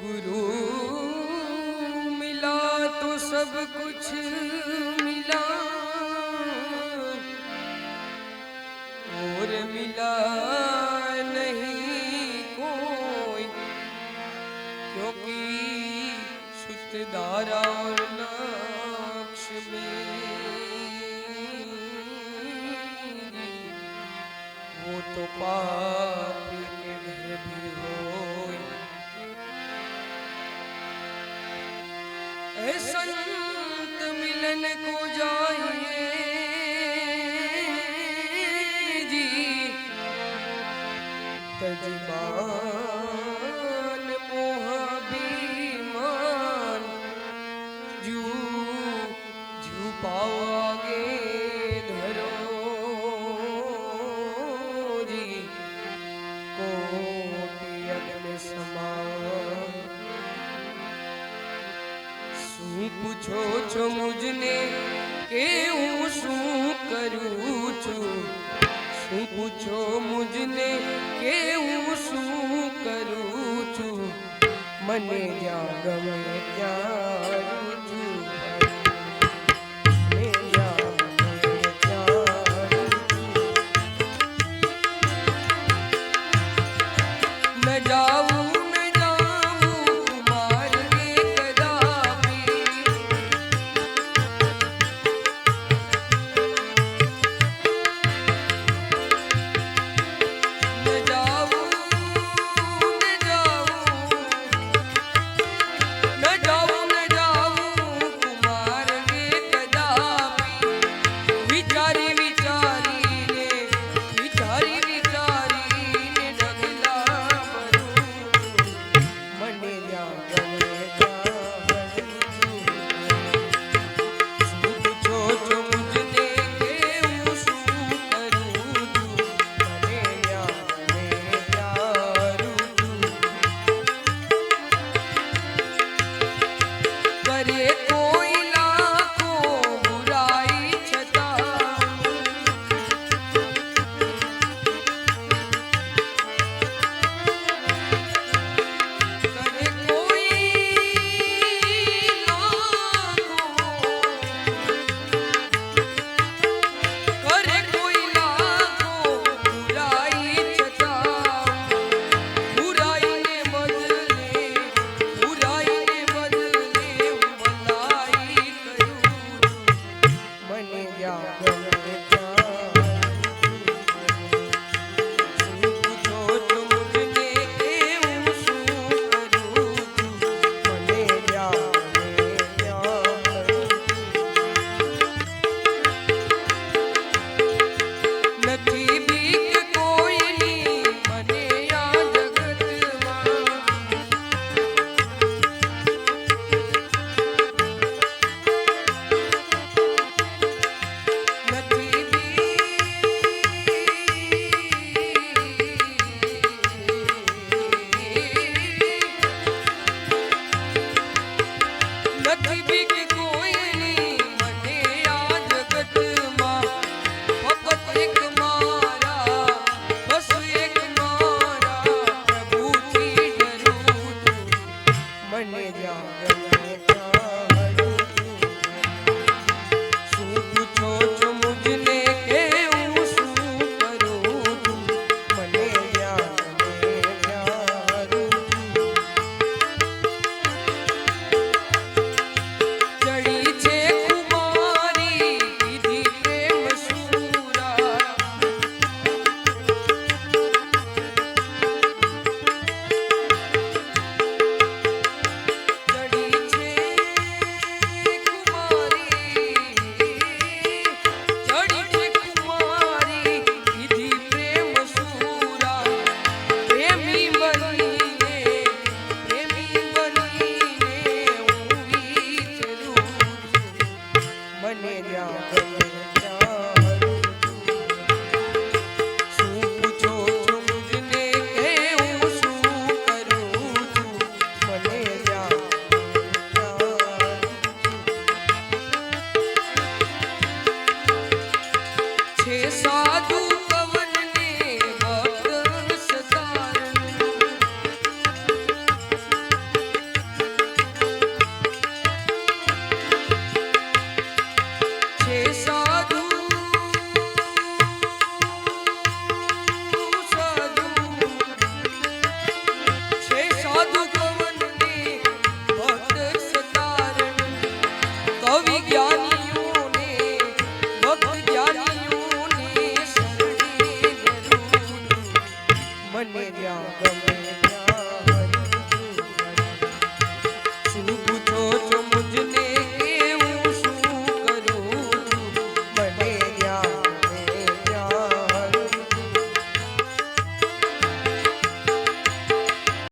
गुरु मिला तो सब कुछ मिला। और मिला नहीं कोई, क्योंकि धारा और मेरी वो तो पापी भी होई संत मिलन को जाइए जी तजमान मोहाभिमान जू जू पाओगे धरो શું પૂછો છો મુજને કે હું શું કરું છું? શું પૂછો મુજને કે હું શું કરું છું? મને જ્યાં ગમે ત્યાં રૂચું রে join me, y'all. બની જાવ